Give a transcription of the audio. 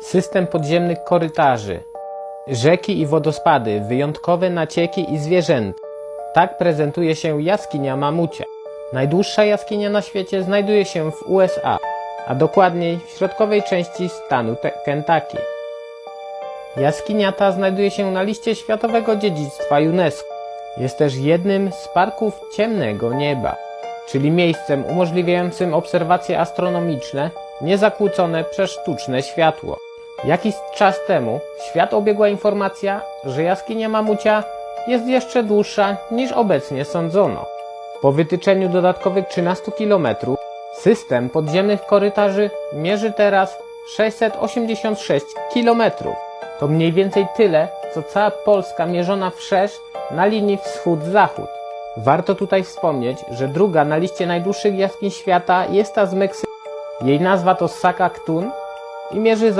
System podziemnych korytarzy. Rzeki i wodospady, wyjątkowe nacieki i zwierzęta. Tak prezentuje się jaskinia Mamucia. Najdłuższa jaskinia na świecie znajduje się w USA, a dokładniej w środkowej części stanu Kentucky. Jaskinia ta znajduje się na liście Światowego Dziedzictwa UNESCO. Jest też jednym z parków ciemnego nieba, czyli miejscem umożliwiającym obserwacje astronomiczne niezakłócone przez sztuczne światło. Jakiś czas temu świat obiegła informacja, że jaskinia Mamucia jest jeszcze dłuższa niż obecnie sądzono. Po wytyczeniu dodatkowych 13 km system podziemnych korytarzy mierzy teraz 686 km. To mniej więcej tyle, co cała Polska mierzona wszerz na linii wschód-zachód. Warto tutaj wspomnieć, że druga na liście najdłuższych jaskiń świata jest ta z Meksyku. Jej nazwa to Sakak'tun i mierzy zaledwie